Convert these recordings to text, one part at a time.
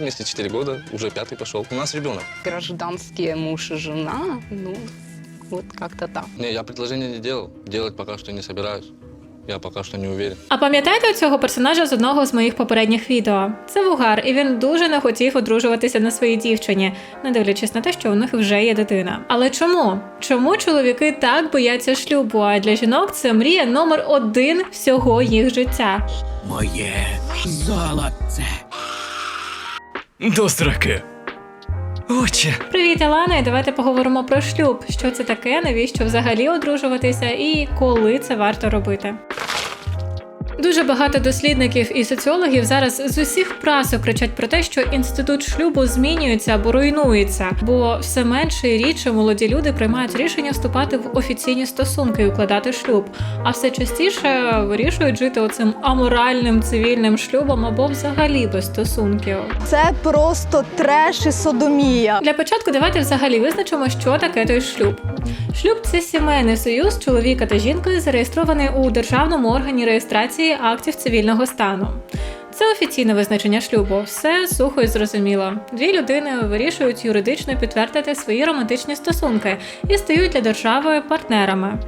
вместе 4 года, уже пятый пошел. У нас ребенок. Гражданские муж и жена, ну, вот как-то так. Не, я предложение не делал. Делать пока что не собираюсь. Я пока что не уверен. А пам'ятаєте цього персонажа з одного з моїх попередніх відео? Це Вугар, і він дуже не хотів одружуватися на своїй дівчині, не дивлячись на те, що у них вже є дитина. Але чому? Чому чоловіки так бояться шлюбу? А для жінок це мрія номер один всього їх життя. Моє золоце. До страки. Отче. Привіт, Алана, і давайте поговоримо про шлюб. Що це таке, навіщо взагалі одружуватися і коли це варто робити. Дуже багато дослідників і соціологів зараз з усіх прасок кричать про те, що інститут шлюбу змінюється або руйнується, бо все менше і рідше молоді люди приймають рішення вступати в офіційні стосунки і укладати шлюб, а все частіше вирішують жити оцим аморальним цивільним шлюбом або взагалі без стосунків. Це просто треш і содомія. Для початку давайте взагалі визначимо, що таке той шлюб. Шлюб це сімейний союз чоловіка та жінки, зареєстрований у державному органі реєстрації актів цивільного стану. Це офіційне визначення шлюбу. Все сухо і зрозуміло. Дві людини вирішують юридично підтвердити свої романтичні стосунки і стають для держави партнерами.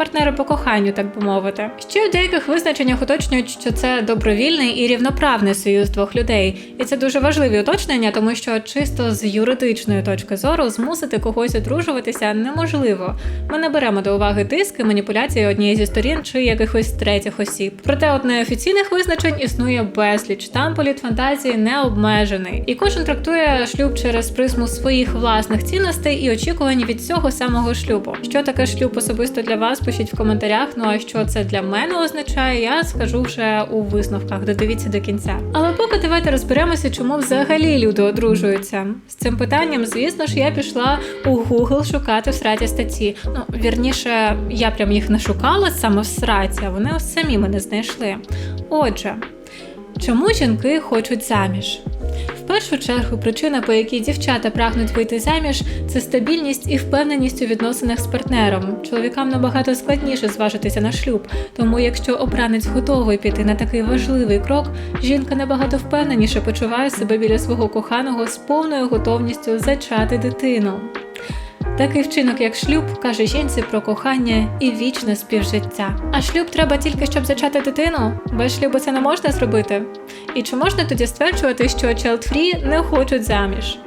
Партнери по коханню, так би мовити. Ще у деяких визначеннях уточнюють, що це добровільний і рівноправний союз двох людей, і це дуже важливі уточнення, тому що чисто з юридичної точки зору змусити когось одружуватися неможливо. Ми не беремо до уваги тиск і маніпуляції однієї зі сторін чи якихось третіх осіб. Проте от неофіційних визначень існує безліч. Там політ фантазії не обмежений, і кожен трактує шлюб через призму своїх власних цінностей і очікувань від цього самого шлюбу. Що таке шлюб особисто для вас? Пишіть в коментарях. Ну а що це для мене означає, я скажу вже у висновках. Додивіться до кінця. Але поки давайте розберемося, чому взагалі люди одружуються. З цим питанням, звісно ж, я пішла у Google шукати сраті статті. Ну вірніше, я прям їх не шукала саме в сраті, а вони самі мене знайшли. Отже, чому жінки хочуть заміж? В першу чергу, причина, по якій дівчата прагнуть вийти заміж, це стабільність і впевненість у відносинах з партнером. Чоловікам набагато складніше зважитися на шлюб, тому якщо обранець готовий піти на такий важливий крок, жінка набагато впевненіше почуває себе біля свого коханого з повною готовністю зачати дитину. Такий вчинок, як шлюб, каже жінці про кохання і вічне співжиття. А шлюб треба тільки щоб зачати дитину. Без шлюбу це не можна зробити. І чи можна тоді стверджувати, що child-free не хочуть заміж?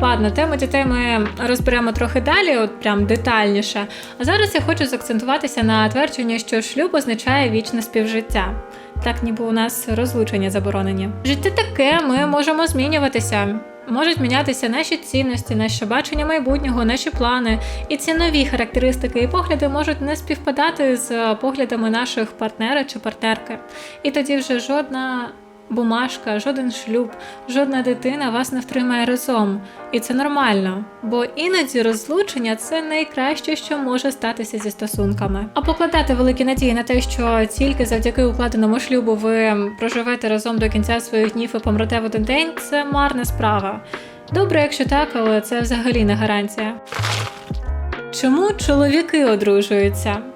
Ладно, тему дітей ми розберемо трохи далі, от прям детальніше. А зараз я хочу заакцентуватися на твердженні, що шлюб означає вічне співжиття. Так ніби у нас розлучення заборонені. Життя таке, ми можемо змінюватися. Можуть мінятися наші цінності, наше бачення майбутнього, наші плани, і ці нові характеристики і погляди можуть не співпадати з поглядами наших партнера чи партнерки. І тоді вже жодна бумажка, жоден шлюб, жодна дитина вас не втримає разом. І це нормально, бо іноді розлучення це найкраще, що може статися зі стосунками. А покладати великі надії на те, що тільки завдяки укладеному шлюбу ви проживете разом до кінця своїх днів і помрете в один день, це марна справа. Добре, якщо так, але це взагалі не гарантія. Чому чоловіки одружуються?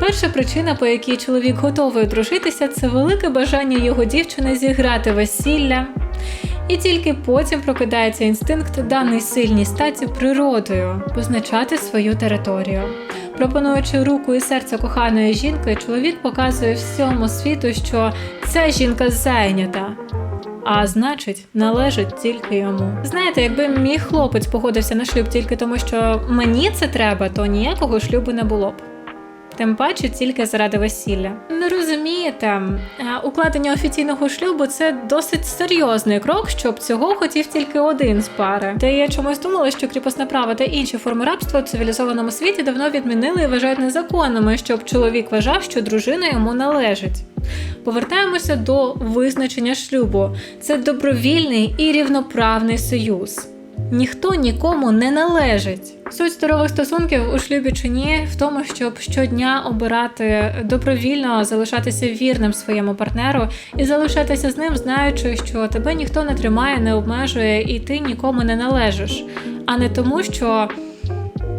Перша причина, по якій чоловік готовий одружитися, це велике бажання його дівчини зіграти весілля. І тільки потім прокидається інстинкт, даний сильній статі природою позначати свою територію. Пропонуючи руку і серце коханої жінки, чоловік показує всьому світу, що ця жінка зайнята. А значить, належить тільки йому. Знаєте, якби мій хлопець погодився на шлюб тільки тому, що мені це треба, то ніякого шлюбу не було б. Тим паче тільки заради весілля. Не розумієте, е, укладення офіційного шлюбу це досить серйозний крок, щоб цього хотів тільки один з пари. Та я чомусь думала, що кріпосне право та інші форми рабства в цивілізованому світі давно відмінили і вважають незаконними, щоб чоловік вважав, що дружина йому належить. Повертаємося до визначення шлюбу. Це добровільний і рівноправний союз. Ніхто нікому не належить. Суть здорових стосунків у шлюбі чи ні в тому, щоб щодня обирати добровільно залишатися вірним своєму партнеру і залишатися з ним, знаючи, що тебе ніхто не тримає, не обмежує, і ти нікому не належиш, а не тому, що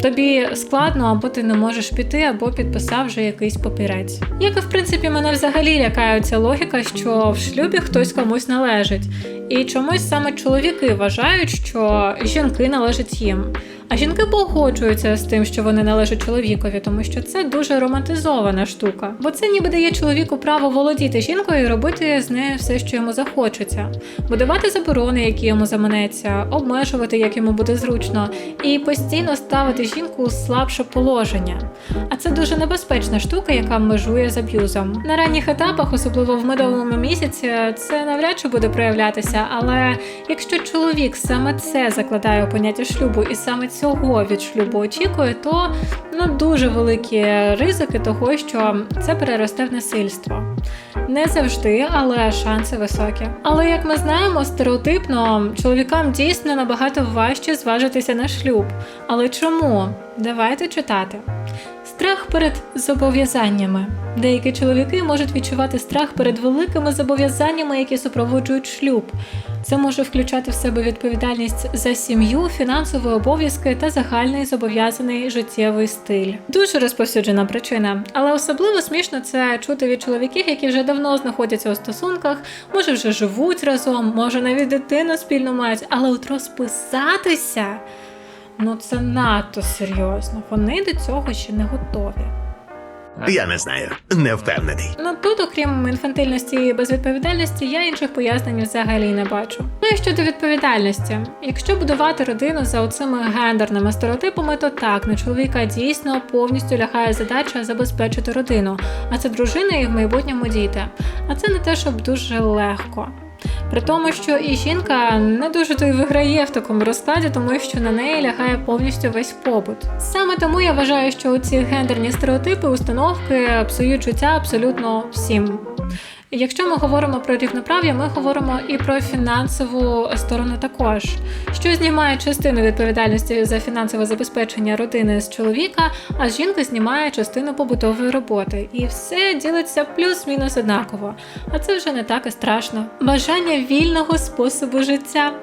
тобі складно, або ти не можеш піти, або підписав вже якийсь папірець. Як і в принципі мене взагалі лякає ця логіка, що в шлюбі хтось комусь належить. І чомусь саме чоловіки вважають, що жінки належать їм. А жінки погоджуються з тим, що вони належать чоловікові, тому що це дуже романтизована штука. Бо це ніби дає чоловіку право володіти жінкою і робити з нею все, що йому захочеться, будувати заборони, які йому заманеться, обмежувати, як йому буде зручно, і постійно ставити жінку у слабше положення. А це дуже небезпечна штука, яка межує з аб'юзом. На ранніх етапах, особливо в медовому місяці, це навряд чи буде проявлятися. Але якщо чоловік саме це закладає у поняття шлюбу і саме цього від шлюбу очікує, то ну дуже великі ризики того, що це переросте в насильство. Не завжди, але шанси високі. Але як ми знаємо, стереотипно чоловікам дійсно набагато важче зважитися на шлюб. Але чому? Давайте читати. Страх перед зобов'язаннями. Деякі чоловіки можуть відчувати страх перед великими зобов'язаннями, які супроводжують шлюб. Це може включати в себе відповідальність за сім'ю, фінансові обов'язки та загальний зобов'язаний життєвий стиль. Дуже розповсюджена причина, але особливо смішно це чути від чоловіків, які вже давно знаходяться у стосунках, може вже живуть разом, може навіть дитину спільно мають, але от розписатися. Ну це надто серйозно. Вони до цього ще не готові. Я не знаю, не впевнений. Ну тут, окрім інфантильності і безвідповідальності, я інших пояснень взагалі не бачу. Ну і щодо відповідальності, якщо будувати родину за оцими гендерними стереотипами, то так на чоловіка дійсно повністю лягає задача забезпечити родину, а це дружина і в майбутньому діти. А це не те, щоб дуже легко. При тому, що і жінка не дуже то й виграє в такому розкладі, тому що на неї лягає повністю весь побут. Саме тому я вважаю, що ці гендерні стереотипи, установки псують життя абсолютно всім. Якщо ми говоримо про рівноправ'я, ми говоримо і про фінансову сторону також, що знімає частину відповідальності за фінансове забезпечення родини з чоловіка, а жінка знімає частину побутової роботи. І все ділиться плюс-мінус однаково. А це вже не так і страшно. Бажання вільного способу життя.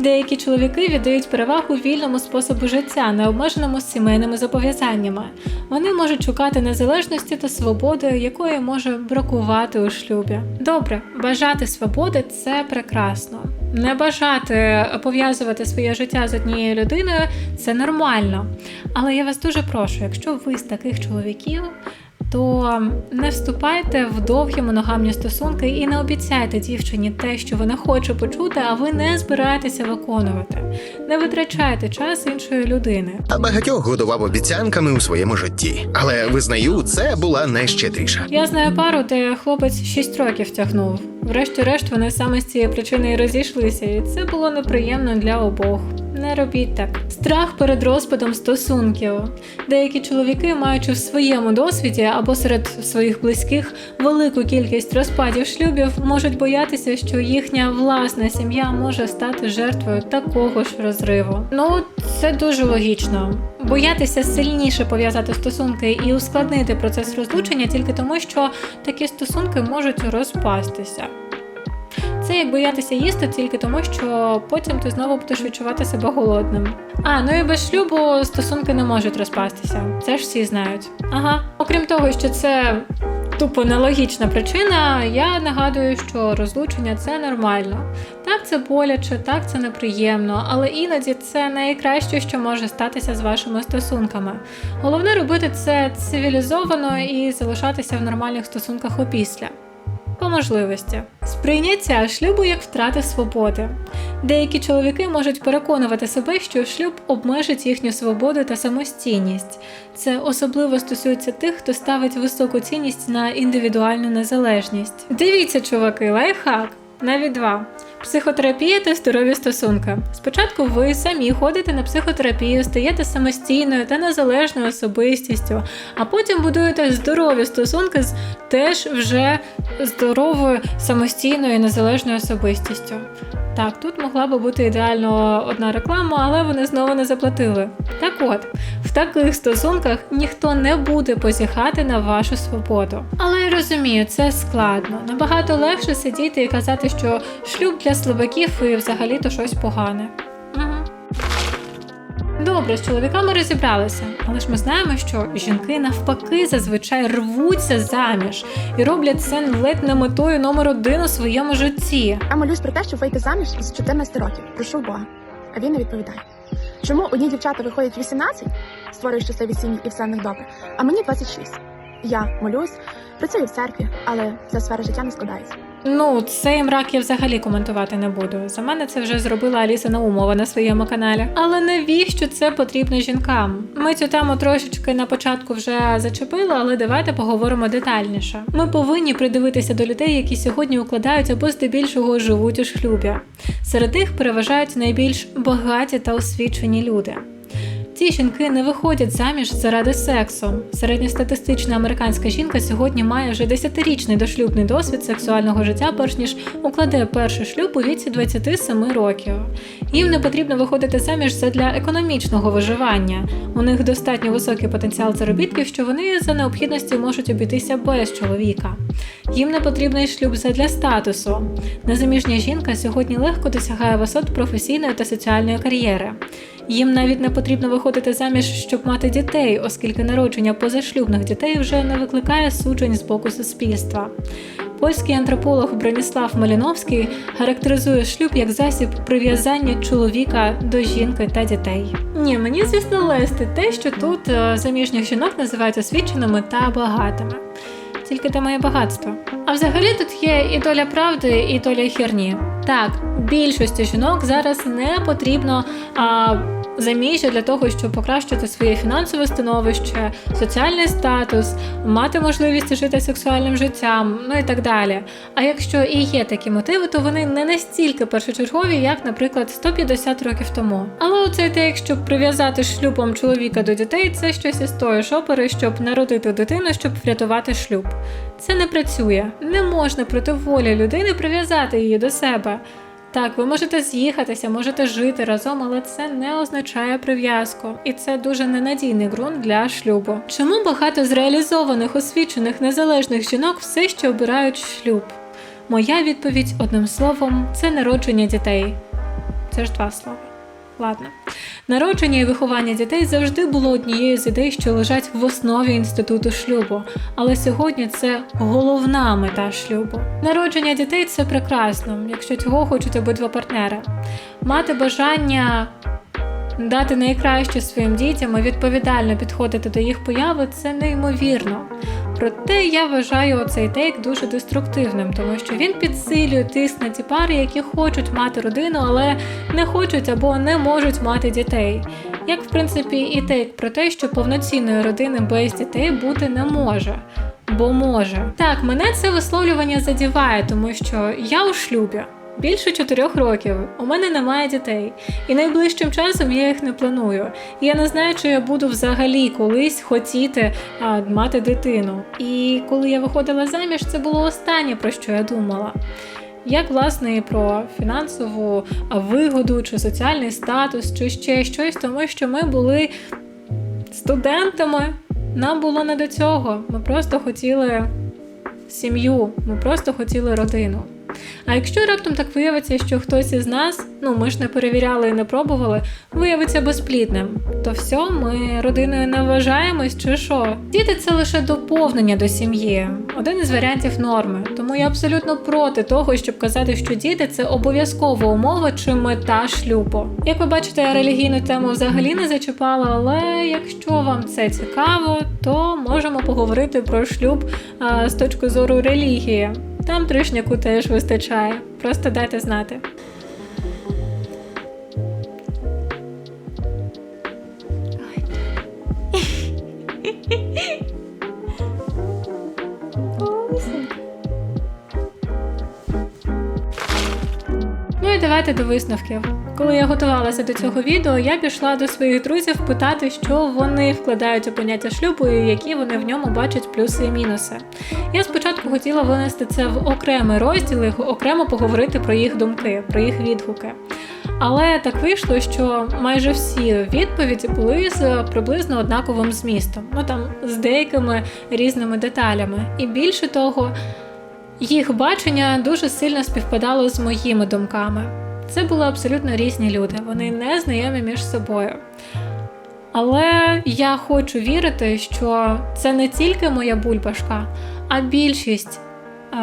Деякі чоловіки віддають перевагу вільному способу життя, не обмеженому сімейними зобов'язаннями. Вони можуть шукати незалежності та свободи, якої може бракувати у шлюбі. Добре, бажати свободи це прекрасно. Не бажати пов'язувати своє життя з однією людиною це нормально. Але я вас дуже прошу, якщо ви з таких чоловіків, то не вступайте в довгі моногамні стосунки і не обіцяйте дівчині те, що вона хоче почути, а ви не збираєтеся виконувати. Не витрачайте час іншої людини. А багатьох годував обіцянками у своєму житті. Але визнаю, це була найщедріша. Я знаю пару, де хлопець 6 років тягнув. Врешті-решт вони саме з цієї причини і розійшлися, і це було неприємно для обох. Не робіть так. Страх перед розпадом стосунків. Деякі чоловіки, маючи в своєму досвіді або серед своїх близьких велику кількість розпадів шлюбів, можуть боятися, що їхня власна сім'я може стати жертвою такого ж розриву. Ну, це дуже логічно. Боятися сильніше пов'язати стосунки і ускладнити процес розлучення тільки тому, що такі стосунки можуть розпастися. Це як боятися їсти тільки тому, що потім ти знову будеш відчувати себе голодним. А, ну і без шлюбу стосунки не можуть розпастися. Це ж всі знають. Ага. Окрім того, що це тупо нелогічна причина, я нагадую, що розлучення це нормально. Так, це боляче, так це неприємно, але іноді це найкраще, що може статися з вашими стосунками. Головне робити це цивілізовано і залишатися в нормальних стосунках опісля по можливості. Сприйняття шлюбу як втрати свободи. Деякі чоловіки можуть переконувати себе, що шлюб обмежить їхню свободу та самостійність. Це особливо стосується тих, хто ставить високу цінність на індивідуальну незалежність. Дивіться, чуваки, лайфхак. Навіть два. Психотерапія та здорові стосунки. Спочатку ви самі ходите на психотерапію, стаєте самостійною та незалежною особистістю, а потім будуєте здорові стосунки з теж вже здоровою, самостійною і незалежною особистістю. Так, тут могла би бути ідеально одна реклама, але вони знову не заплатили. Так от, в таких стосунках ніхто не буде позіхати на вашу свободу. Але я розумію, це складно. Набагато легше сидіти і казати, що шлюб для слабаків і взагалі то щось погане. Угу. Добре, з чоловіками розібралися, але ж ми знаємо, що жінки навпаки зазвичай рвуться заміж і роблять це ледь не метою номер один у своєму житті. Я молюсь про те, щоб вийти заміж з 14 років. Прошу Бога. А він не відповідає. Чому одні дівчата виходять 18, створюють щасливі сім'ї і все в них добре, а мені 26. Я молюсь, працюю в церкві, але ця сфера життя не складається. Ну, цей мрак я взагалі коментувати не буду. За мене це вже зробила Аліса Наумова на своєму каналі. Але навіщо це потрібно жінкам? Ми цю тему трошечки на початку вже зачепили, але давайте поговоримо детальніше. Ми повинні придивитися до людей, які сьогодні укладають або здебільшого живуть у шлюбі. Серед них переважають найбільш багаті та освічені люди. Ці жінки не виходять заміж заради сексу. Середньостатистична американська жінка сьогодні має вже 10-річний дошлюбний досвід сексуального життя, перш ніж укладе перший шлюб у віці 27 років. Їм не потрібно виходити заміж задля економічного виживання. У них достатньо високий потенціал заробітків, що вони за необхідності можуть обійтися без чоловіка. Їм не потрібний шлюб задля статусу. Незаміжня жінка сьогодні легко досягає висот професійної та соціальної кар'єри. Їм навіть не потрібно виходити заміж, щоб мати дітей, оскільки народження позашлюбних дітей вже не викликає суджень з боку суспільства. Польський антрополог Броніслав Маліновський характеризує шлюб як засіб прив'язання чоловіка до жінки та дітей. Ні, мені звісно лести те, що тут е, заміжніх жінок називають освіченими та багатими. Тільки де моє багатство. А взагалі тут є і доля правди, і доля херні. Так, більшості жінок зараз не потрібно а, заміжжя для того, щоб покращити своє фінансове становище, соціальний статус, мати можливість жити сексуальним життям, ну і так далі. А якщо і є такі мотиви, то вони не настільки першочергові, як, наприклад, 150 років тому. Але оцей тейк, щоб прив'язати шлюбом чоловіка до дітей, це щось із тої ж опери, щоб народити дитину, щоб врятувати шлюб. Це не працює. Не можна проти волі людини прив'язати її до себе. Так, ви можете з'їхатися, можете жити разом, але це не означає прив'язку, і це дуже ненадійний ґрунт для шлюбу. Чому багато зреалізованих, освічених, незалежних жінок все ще обирають шлюб? Моя відповідь одним словом це народження дітей. Це ж два слова. Ладно. Народження і виховання дітей завжди було однією з ідей, що лежать в основі інституту шлюбу, але сьогодні це головна мета шлюбу. Народження дітей це прекрасно, якщо цього хочуть обидва партнери. Мати бажання дати найкраще своїм дітям і відповідально підходити до їх появи це неймовірно. Проте я вважаю цей тейк дуже деструктивним, тому що він підсилює тиск на ті пари, які хочуть мати родину, але не хочуть або не можуть мати дітей. Як в принципі і тейк про те, що повноцінної родини без дітей бути не може. Бо може. Так, мене це висловлювання задіває, тому що я у шлюбі. Більше чотирьох років у мене немає дітей, і найближчим часом я їх не планую. І я не знаю, чи я буду взагалі колись хотіти а, мати дитину. І коли я виходила заміж, це було останнє про що я думала. Як власне і про фінансову вигоду, чи соціальний статус, чи ще щось, тому що ми були студентами. Нам було не до цього. Ми просто хотіли сім'ю, ми просто хотіли родину. А якщо раптом так виявиться, що хтось із нас, ну ми ж не перевіряли і не пробували, виявиться безплідним, то все, ми родиною не вважаємось чи що? Діти це лише доповнення до сім'ї, один із варіантів норми. Тому я абсолютно проти того, щоб казати, що діти це обов'язкова умова чи мета шлюбу. Як ви бачите, я релігійну тему взагалі не зачіпала, але якщо вам це цікаво, то можемо поговорити про шлюб а, з точки зору релігії. Там тришняку теж вистачає. Просто дайте знати. Ну і давайте до висновків. Коли я готувалася до цього відео, я пішла до своїх друзів питати, що вони вкладають у поняття шлюбу і які вони в ньому бачать плюси і мінуси. Я спочатку хотіла винести це в окремий розділ і окремо поговорити про їх думки, про їх відгуки. Але так вийшло, що майже всі відповіді були з приблизно однаковим змістом, ну там з деякими різними деталями. І більше того, їх бачення дуже сильно співпадало з моїми думками. Це були абсолютно різні люди, вони не знайомі між собою. Але я хочу вірити, що це не тільки моя бульбашка, а більшість е,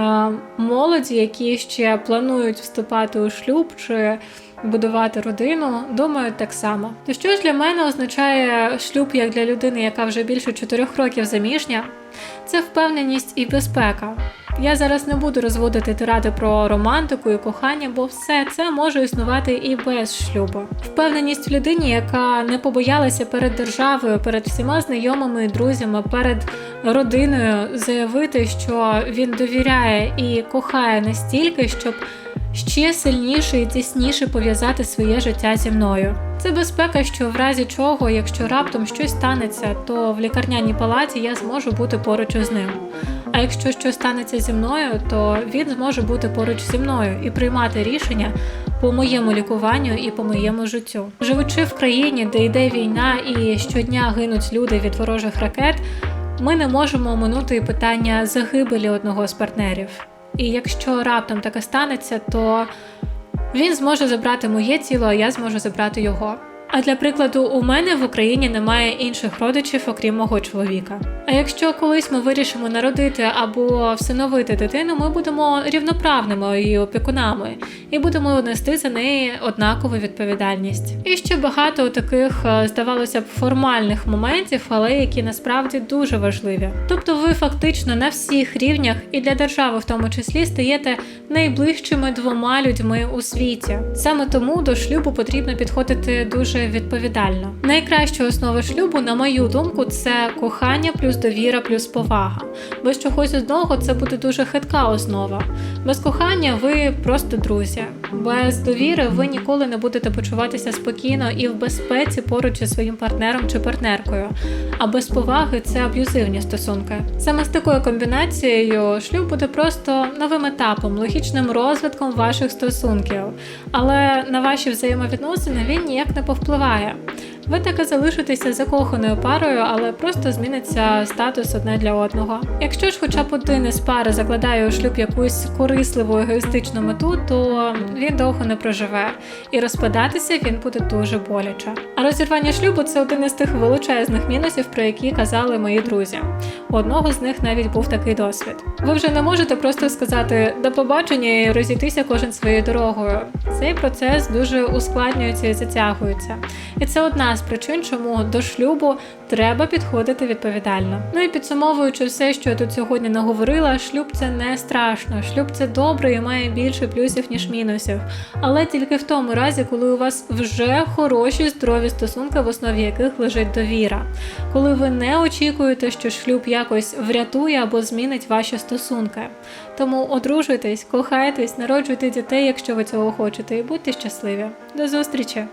молоді, які ще планують вступати у шлюб чи будувати родину, думають так само. То що ж для мене означає шлюб як для людини, яка вже більше 4 років заміжня? Це впевненість і безпека. Я зараз не буду розводити тиради про романтику і кохання, бо все це може існувати і без шлюбу. Впевненість в людині, яка не побоялася перед державою, перед всіма знайомими і друзями, перед родиною заявити, що він довіряє і кохає настільки, щоб ще сильніше і тісніше пов'язати своє життя зі мною. Це безпека, що в разі чого, якщо раптом щось станеться, то в лікарняній палаті я зможу бути поруч із ним. А якщо щось станеться зі мною, то він зможе бути поруч зі мною і приймати рішення по моєму лікуванню і по моєму життю. Живучи в країні, де йде війна і щодня гинуть люди від ворожих ракет, ми не можемо оминути питання загибелі одного з партнерів. І якщо раптом таке станеться, то він зможе забрати моє тіло, а я зможу забрати його. А для прикладу, у мене в Україні немає інших родичів, окрім мого чоловіка. А якщо колись ми вирішимо народити або всиновити дитину, ми будемо рівноправними її опікунами і будемо нести за неї однакову відповідальність. І ще багато таких, е, здавалося б, формальних моментів, але які насправді дуже важливі. Тобто, ви фактично на всіх рівнях і для держави, в тому числі, стаєте найближчими двома людьми у світі. Саме тому до шлюбу потрібно підходити дуже відповідально. Найкраща основа шлюбу, на мою думку, це кохання плюс довіра плюс повага. Без чогось одного це буде дуже хитка основа. Без кохання ви просто друзі. Без довіри ви ніколи не будете почуватися спокійно і в безпеці поруч зі своїм партнером чи партнеркою. А без поваги це аб'юзивні стосунки. Саме з такою комбінацією шлюб буде просто новим етапом, логічним розвитком ваших стосунків. Але на ваші взаємовідносини він ніяк не повпливає впливає. Ви так і залишитеся закоханою парою, але просто зміниться статус одне для одного. Якщо ж хоча б один із пари закладає у шлюб якусь корисливу егоїстичну мету, то він довго не проживе, і розпадатися він буде дуже боляче. А розірвання шлюбу це один із тих величезних мінусів, про які казали мої друзі. У одного з них навіть був такий досвід. Ви вже не можете просто сказати до побачення і розійтися кожен своєю дорогою. Цей процес дуже ускладнюється і затягується. І це одна з причин, чому до шлюбу треба підходити відповідально. Ну і підсумовуючи все, що я тут сьогодні наговорила, шлюб це не страшно. Шлюб це добре і має більше плюсів ніж мінусів. Але тільки в тому разі, коли у вас вже хороші здорові стосунки, в основі яких лежить довіра. Коли ви не очікуєте, що шлюб якось врятує або змінить ваші стосунки. Тому одружуйтесь, кохайтесь, народжуйте дітей, якщо ви цього хочете, і будьте щасливі. До зустрічі!